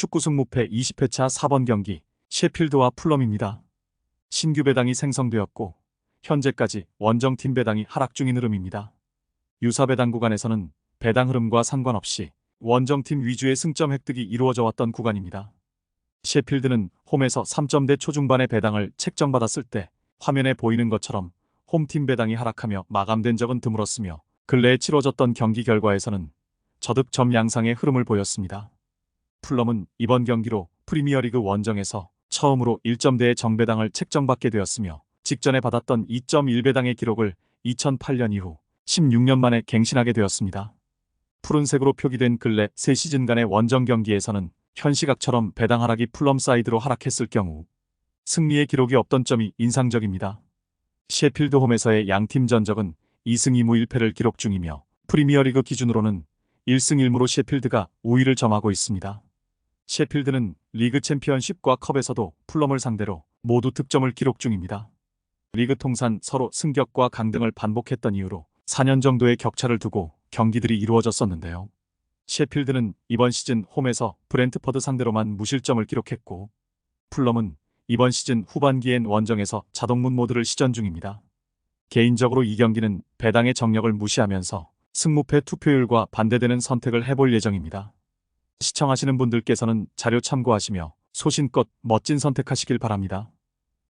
축구 승무패 20회차 4번 경기 셰필드와 풀럼입니다. 신규 배당이 생성되었고 현재까지 원정팀 배당이 하락 중인 흐름입니다. 유사 배당 구간에서는 배당 흐름과 상관없이 원정팀 위주의 승점 획득이 이루어져 왔던 구간입니다. 셰필드는 홈에서 3점대 초중반의 배당을 책정받았을 때 화면에 보이는 것처럼 홈팀 배당이 하락하며 마감된 적은 드물었으며 근래에 치러졌던 경기 결과에서는 저득점 양상의 흐름을 보였습니다. 풀럼은 이번 경기로 프리미어리그 원정에서 처음으로 1점대의 정배당을 책정받게 되었으며 직전에 받았던 2.1배당의 기록을 2008년 이후 16년 만에 갱신하게 되었습니다. 푸른색으로 표기된 근래 3시즌간의 원정 경기에서는 현 시각처럼 배당 하락이 풀럼 사이드로 하락했을 경우 승리의 기록이 없던 점이 인상적입니다. 셰필드 홈에서의 양팀 전적은 2승 2무 1패를 기록 중이며 프리미어리그 기준으로는 1승 1무로 셰필드가 우위를 점하고 있습니다. 셰필드는 리그 챔피언십과 컵에서도 풀럼을 상대로 모두 득점을 기록 중입니다. 리그 통산 서로 승격과 강등을 반복했던 이유로 4년 정도의 격차를 두고 경기들이 이루어졌었는데요. 셰필드는 이번 시즌 홈에서 브렌트퍼드 상대로만 무실점을 기록했고 풀럼은 이번 시즌 후반기엔 원정에서 자동문 모드를 시전 중입니다. 개인적으로 이 경기는 배당의 정력을 무시하면서 승무패 투표율과 반대되는 선택을 해볼 예정입니다. 시청하시는 분들께서는 자료 참고하시며 소신껏 멋진 선택하시길 바랍니다.